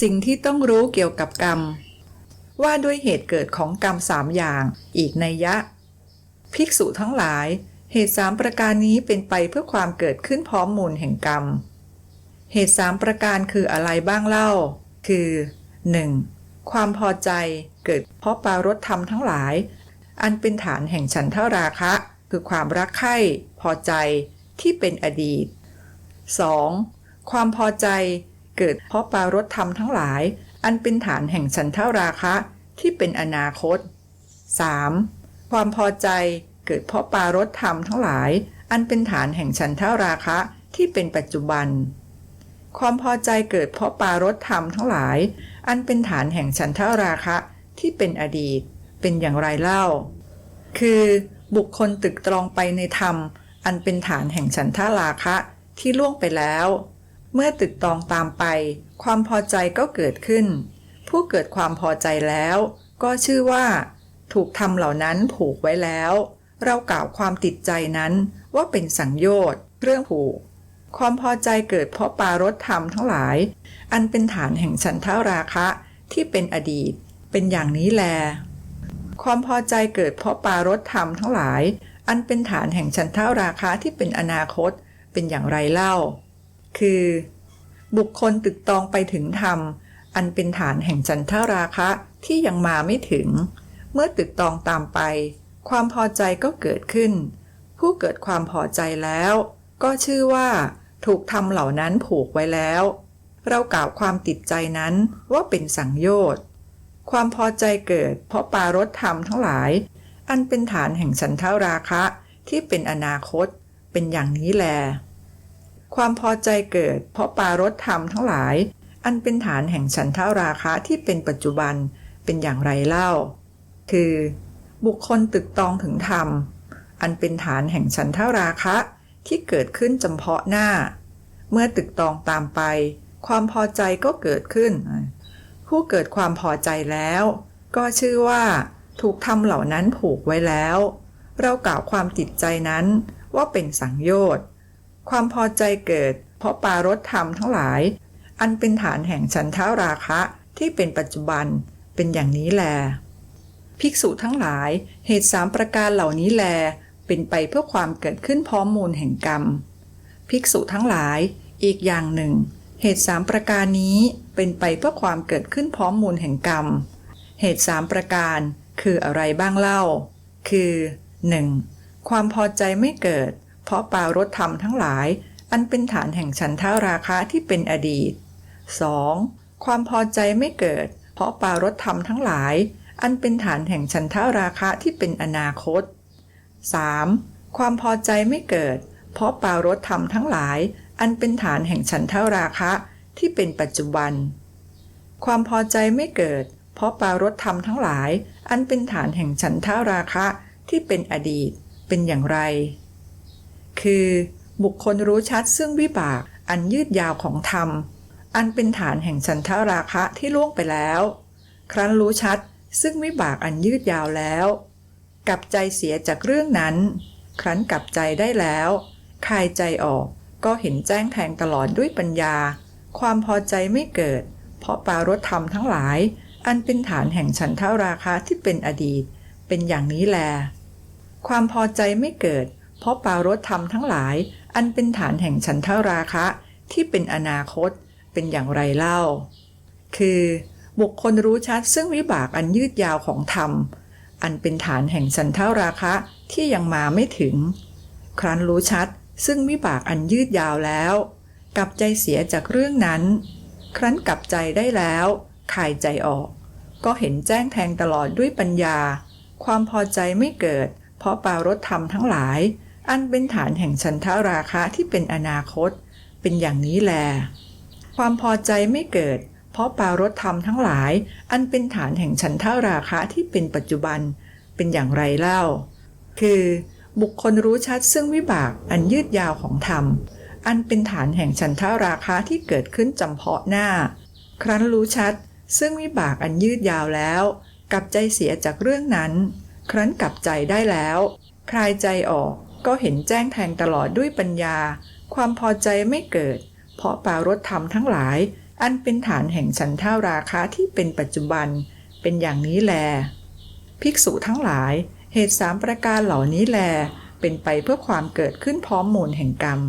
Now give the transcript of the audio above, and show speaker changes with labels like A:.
A: สิ่งที่ต้องรู้เกี่ยวกับกรรม ว่าด้วยเหตุเกิดของกรรมสามอย่าง อีกในยะ ภิกษุทั้งหลาย เหตุสามประการนี้เป็นไปเพื่อความเกิดขึ้นพร้อมมูลแห่งกรรม เหตุสามประการคืออะไรบ้างเล่า คือ 1. ความพอใจเกิดเพราะปารถธรรมทั้งหลาย อันเป็นฐานแห่งฉันทราคะ คือความรักใคร่พอใจที่เป็นอดีต 2. ความพอใจ เกิดเพราะปารถธรรมทั้งหลาย อันเป็นฐานแห่งฉันทราคะที่เป็นอนาคต 3. ความพอใจเกิดเพราะปารถธรรมทั้งหลาย อันเป็นฐานแห่งฉันทราคะที่เป็นปัจจุบัน ความพอใจเกิดเพราะปารถธรรมทั้งหลาย อันเป็นฐานแห่งฉันทราคะที่เป็นอดีต เป็นอย่างไรเล่า คือบุคคลตึกตรองไปในธรรม อันเป็นฐานแห่งฉันทราคะที่ล่วงไปแล้ว เมื่อตึกตองตามไป ความพอใจก็เกิดขึ้น ผู้เกิดความพอใจแล้ว ก็ชื่อว่า ถูกทำเหล่านั้นผูกไว้แล้ว เรากล่าวความติดใจนั้นว่าเป็นสังโยชน์เรื่องผูก ความพอใจเกิดเพราะปารถธรรมทั้งหลาย อันเป็นฐานแห่งฉันทราคะที่เป็นอดีต เป็นอย่างนี้แล ความพอใจเกิดเพราะปารถธรรมทั้งหลาย อันเป็นฐานแห่งฉันทราคะที่เป็นอนาคต เป็นอย่างไรเล่า คือ บุคคลตึกตองไปถึงธรรม อันเป็นฐานแห่งฉันทราคะที่ยังมาไม่ถึง เมื่อตึกตองตามไป ความพอใจก็เกิดขึ้น ผู้เกิดความพอใจแล้ว ก็ชื่อว่าถูกทำเหล่านั้นผูกไว้แล้ว เรากล่าวความติดใจนั้นว่าเป็นสังโยชน์ ความพอใจเกิด เพราะปารถธรรมทั้งหลาย อันเป็นฐานแห่งฉันทราคะที่เป็นอนาคต เป็นอย่างนี้แล ความพอใจเกิด เพราะปารถธรรมทั้งหลาย อันเป็นฐานแห่งฉันทาราคะที่เป็นปัจจุบันเป็นอย่างไรเล่า คือ บุคคลตึกตองถึงธรรม อันเป็นฐานแห่งฉันทาราคะที่เกิดขึ้นจำเพาะหน้า เมื่อตึกตองตามไป ความพอใจก็เกิดขึ้น ผู้เกิดความพอใจแล้ว ก็ชื่อว่า ถูกทำเหล่านั้นผูกไว้แล้ว เรากล่าวความติดใจนั้นว่าเป็นสังโยชน์ ความพอใจเกิด เพราะปารถธรรมทั้งหลาย อันเป็นฐานแห่งฉันทาราคะที่เป็นปัจจุบันเป็นอย่างนี้แล ภิกษุทั้งหลายเหตุสามประการเหล่านี้แล เป็นไปเพื่อความเกิดขึ้นพร้อมมูลแห่งกรรม ภิกษุทั้งหลายอีกอย่างหนึ่ง เหตุสามประการนี้เป็นไปเพื่อความเกิดขึ้นพร้อมมูลแห่งกรรม เหตุสามประการคืออะไรบ้างเล่า คือ 1. ความพอใจไม่เกิด เพราะปารถธรรมทั้งหลาย อันเป็นฐานแห่งฉันทาราคะที่เป็นอดีต 2. ความพอใจไม่เกิด เพราะปารถธรรมทั้งหลาย อันเป็นฐานแห่งฉันทาราคะที่เป็นอนาคต 3. ความพอใจไม่เกิด เพราะปารถธรรมทั้งหลาย อันเป็นฐานแห่งฉันทาราคะที่เป็นปัจจุบัน ความพอใจไม่เกิด เพราะปารถธรรมทั้งหลาย อันเป็นฐานแห่งฉันทาราคะที่เป็นอดีต เป็นอย่างไร คือบุคคลรู้ชัดซึ่งวิบากอันยืดยาวของธรรม อันเป็นฐานแห่งฉันทาราคะที่ล่วงไปแล้ว ครั้นรู้ชัดซึ่งวิบากอันยืดยาวแล้ว กลับใจเสียจากเรื่องนั้น ครั้นกลับใจได้แล้วคลายใจออกก็เห็นแจ้งแทงตลอดด้วยปัญญา ความพอใจไม่เกิด เพราะปารถธรรมทั้งหลาย อันเป็นฐานแห่งฉันทาราคะที่เป็นอดีต เป็นอย่างนี้แล ความพอใจไม่เกิด เพราะปารถธรรมทั้งหลาย อันเป็นฐานแห่งฉันทาราคะ ที่เป็นอนาคตเป็นอย่างไรเล่า คือ บุคคลรู้ชัดซึ่งวิบากอันยืดยาวของธรรม อันเป็นฐานแห่งฉันทาราคะที่ยังมาไม่ถึง ครั้นรู้ชัดซึ่งวิบากอันยืดยาวแล้ว กลับใจเสียจากเรื่องนั้น ครั้นกลับใจได้แล้วคายใจออก ก็เห็นแจ้งแทงตลอดด้วยปัญญา ความพอใจไม่เกิด เพราะปารถธรรมทั้งหลาย อันเป็นฐานแห่งฉันทาราคะที่เป็นอนาคต เป็นอย่างนี้แล ความพอใจไม่เกิด เพราะปารถธรรมทั้งหลาย อันเป็นฐานแห่งฉันทาราคะที่เป็นปัจจุบัน เป็นอย่างไรเล่า คือ บุคคลรู้ชัดซึ่งวิบากอันยืดยาวของธรรม อันเป็นฐานแห่งฉันทาราคะที่เกิดขึ้นจำเพาะหน้า ครั้นรู้ชัด ซึ่งวิบากอันยืดยาวแล้วกลับใจเสียจากเรื่องนั้น ครั้นกลับใจได้แล้ว คลายใจออก ก็เห็นแจ้งแทงตลอดด้วยปัญญา ความพอใจไม่เกิด เพราะปารถธรรมทั้งหลาย อันเป็นฐานแห่งฉันท่าราคาที่เป็นปัจจุบัน เป็นอย่างนี้แล ภิกษุทั้งหลาย เหตุสามประการเหล่านี้แล เป็นไปเพื่อความเกิดขึ้นพร้อมมูลแห่งกรรม